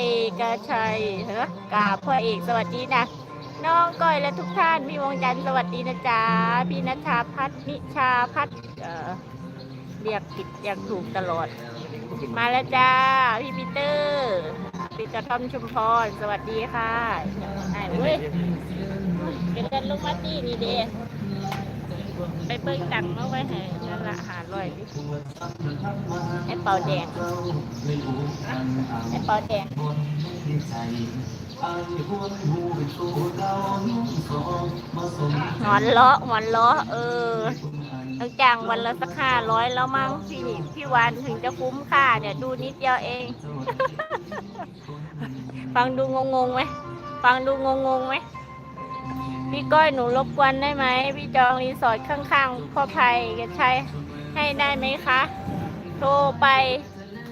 เอกชัยเหรอกราบพ่อเอกสวัสดีนะน้องก้อยและทุกท่านพี่วงจันทร์สวัสดีนะจ๊ะพี่นัชชาพัฒนิชาพัฒเอ่อเรียกผิดเรียกถูกตลอด มาแล้วจ้าพี่ปีเตอร์ปีเตอร์ทอมชุมพรสวัสดีค่ะไอ้เว้ยเป็นเดินลงมาตีนี่เด้ ไปเบิ่งตังค์มาไว้ให้นั่นละหาร้อยไอ้เป่าแดงไอ้เป่าแดงหอนเลาะหอนเลาะเออต้องจ้างวันละสักห้าร้อยแล้วมั้งพี่พี่วันถึงจะคุ้มค่าเนี่ยดูนิดเดียวเอง ฟังดูงงงไหมฟังดูงงงไหม พี่ก้อยหนูรบกวนได้ไหมพี่จองรีสอร์ทข้างๆพ่อภัยกันใช้ให้ได้ไหมคะ โทรไป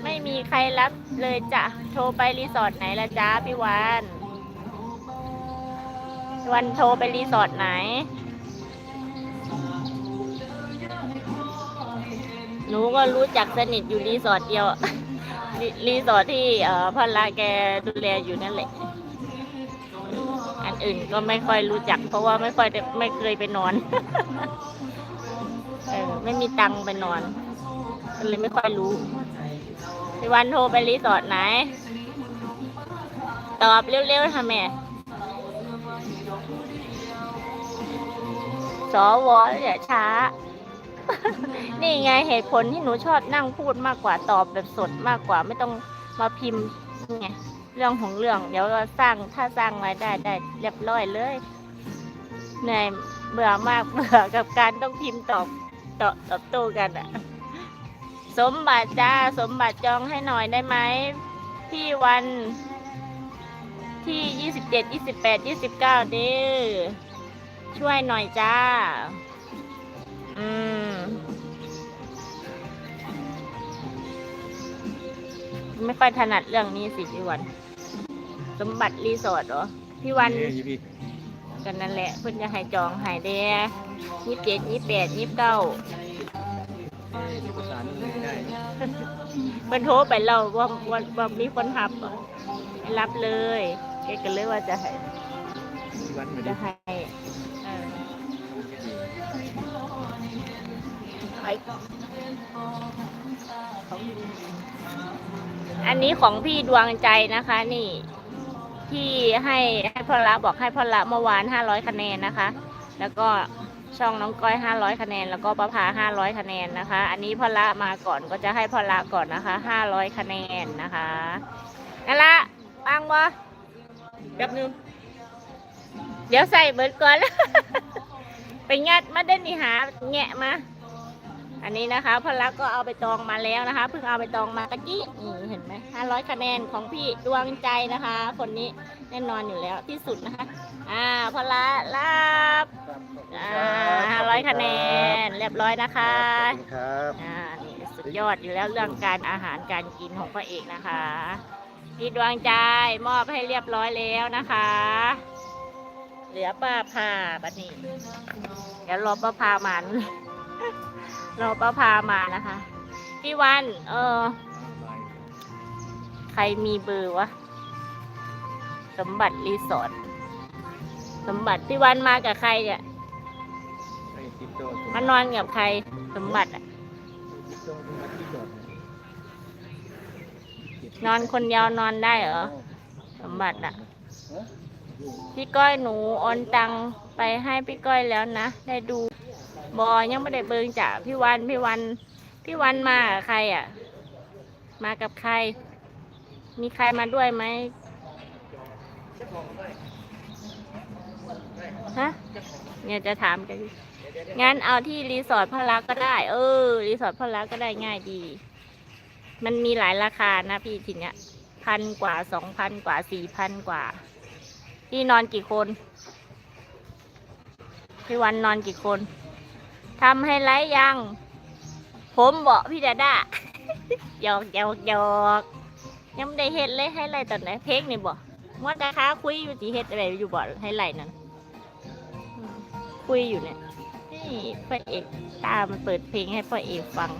ไม่มีใครรับเลยจ้ะโทรไปรีสอร์ทไหนละจ้าพี่วันวันโทรไปรีสอร์ทไหน หนูก็รู้จักสนิทอยู่รีสอร์ทเดียว รีสอร์ทที่เอ่อพ่อละแกดูแลอยู่นั่นแหละ อื่นก็ไม่ค่อยรู้จัก เพราะว่าไม่ค่อยได้ไม่เคยไปนอน เออไม่มีตังค์ไปนอนก็เลยไม่ค่อยรู้พี่วันโทรไปรีสอร์ทไหน ตอบเร็วๆทำแม่สวอย่าช้า นี่ไงเหตุผลที่หนูชอบนั่งพูดมากกว่าตอบแบบสดมากกว่าไม่ต้องมาพิมพ์ไง เรื่องของเรื่อง เดี๋ยวเราสร้างถ้าสร้างรายได้ได้เรียบร้อยเลยเหนื่อยเบื่อมากเบื่อกับการต้องพิมพ์ตอบตอบตอบโต้กันอะสมบัติจ้าสมบัติจองให้หน่อยได้ไหมพี่วันที่ยี่สิบเจ็ดยี่สิบแปดยี่สิบเก้านี้ช่วยหน่อยจ้า อืม ไม่ค่อยถนัดเรื่องนี้สิพี่วัน สมบัติรีสอร์ทเหรอพี่วันกันนั่นแหละ เพิ่นจะให้จองให้เด้ยี่สิบเจ็ดยี่สิบแปดยี่สิบเก้าเพิ่นโทรไปเราว่าว่าว่ามีคนหับอะให้รับเลยแกก็เลยว่าจะให้จะให้เออไปอันนี้ของพี่ดวงใจนะคะนี่ ที่ให้ให้พ่อละบอกให้พ่อละเมื่อวานห้าร้อยคะแนนนะคะ แล้วก็ช่องน้องก้อยห้าร้อยคะแนน แล้วก็ประภาห้าร้อยคะแนนนะคะ อันนี้พ่อละมาก่อนก็จะให้พ่อละก่อนนะคะห้าร้อยคะแนนนะคะนั่นละปังวะแป๊บนึงเดี๋ยวใส่เบิร์ดก่อน ไปงัดมาเด่นนี่หาแงะมา อันนี้นะคะพ่อละก็เอาไปตองมาแล้วนะคะเพิ่งเอาไปตองมาตะกี้นี่เห็นไหมห้าร้อยคะแนนของพี่ดวงใจนะคะ คนนี้แน่นอนอยู่แล้วที่สุดนะคะ อ่าพ่อละรับอ่าห้าร้อยคะแนนเรียบร้อยนะคะครับอ่านี่สุดยอดอยู่แล้วเรื่องการอาหารการกินของพ่อเอกนะคะพี่ดวงใจมอบให้เรียบร้อยแล้วนะคะ เหลือป้าพาบัดนี้เดี๋ยวรอป้าพามาร อป้าพามานะคะ พี่วัน เออ ใครมีเบอร์วะ สมบัติรีสอร์ท สมบัติพี่วันมากับใครเนี่ยมานอนกับใคร สมบัติอะนอนคนเดียวนอนได้เหรอ สมบัติอะพี่ก้อยหนูโอนตังไปให้พี่ก้อยแล้วนะ ได้ดู บอยังไม่ได้เบิงจ้ะพี่วันพี่วัน พี่วันมากับใครอะ มากับใคร มีใครมาด้วยไหมฮะเนี่ยจะถามกันงั้นเอาที่รีสอร์ทพระลักก็ได้ เออ รีสอร์ทพระลักก็ได้ง่ายดี มันมีหลายราคานะพี่ทีเนี้ยพันกว่าสองพันกว่าสี่พันกว่า พี่นอนกี่คน พี่วันนอนกี่คน ทำให้ไรยัง ผมบอกพี่ดาด้าหยอกหยอกหยอกยังไม่ได้เห็ดเลยให้ไรตอนไหนเพลงนี่บอกว่าราคาคุยอยู่สีเห็ดอะไรอยู่บ่ให้ไรนั่นคุยอยู่เนี่ยนี่พ่อเอกตามันเปิดเพลงให้พ่อเอกฟัง